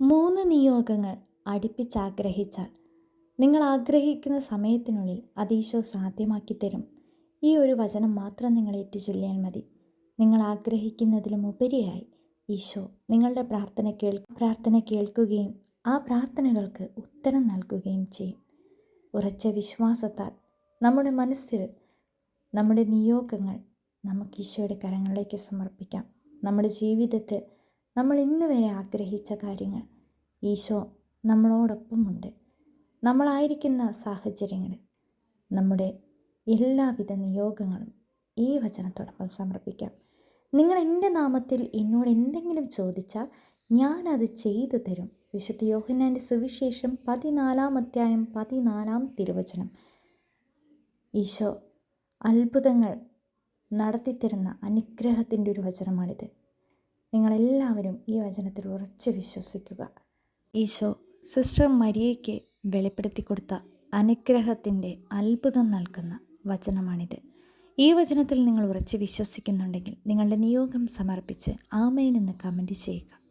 മൂന്ന് നിയോഗങ്ങൾ അടുപ്പിച്ചാഗ്രഹിച്ചാൽ നിങ്ങൾ ആഗ്രഹിക്കുന്ന സമയത്തിനുള്ളിൽ അത് ഈശോ സാധ്യമാക്കി തരും ഈ ഒരു വചനം മാത്രം നിങ്ങൾ ഏറ്റുചൊല്ലിയാൽ മതി. നിങ്ങൾ ആഗ്രഹിക്കുന്നതിലും ഉപരിയായി ഈശോ നിങ്ങളുടെ പ്രാർത്ഥന കേൾ പ്രാർത്ഥന കേൾക്കുകയും ആ പ്രാർത്ഥനകൾക്ക് ഉത്തരം നൽകുകയും ചെയ്യും. ഉറച്ച വിശ്വാസത്താൽ നമ്മുടെ മനസ്സിൽ നമ്മുടെ നിയോഗങ്ങൾ നമുക്ക് ഈശോയുടെ കരങ്ങളിലേക്ക് സമർപ്പിക്കാം. നമ്മുടെ ജീവിതത്തിൽ നമ്മൾ ഇന്ന് വരെ ആഗ്രഹിച്ച കാര്യങ്ങൾ ഈശോ നമ്മളോടൊപ്പമുണ്ട്. നമ്മളായിരിക്കുന്ന സാഹചര്യങ്ങൾ നമ്മുടെ എല്ലാവിധ നിയോഗങ്ങളും ഈ വചനത്തോടൊപ്പം സമർപ്പിക്കാം. നിങ്ങൾ എന്റെ നാമത്തിൽ എന്നോട് എന്തെങ്കിലും ചോദിച്ചാൽ ഞാനത് ചെയ്തു തരും. വിശുദ്ധ യോഹന്നാന്റെ സുവിശേഷം പതിനാലാം അധ്യായം പതിനാലാം തിരുവചനം. ഈശോ അത്ഭുതങ്ങൾ നടത്തിത്തരുന്ന അനുഗ്രഹത്തിന്റെ ഒരു വചനമാണിത്. നിങ്ങളെല്ലാവരും ഈ വചനത്തിൽ ഉറച്ച് വിശ്വസിക്കുക. ഈശോ സിസ്റ്റർ മരിയയ്ക്ക് വെളിപ്പെടുത്തി കൊടുത്ത അനുഗ്രഹത്തിന്റെ അത്ഭുതം നൽകുന്ന വചനമാണിത്. ഈ വചനത്തിൽ നിങ്ങൾ ഉറച്ച് വിശ്വസിക്കുന്നുണ്ടെങ്കിൽ നിങ്ങളുടെ നിയോഗം സമർപ്പിച്ച് ആമേൻ എന്ന് കമന്റ് ചെയ്യുക.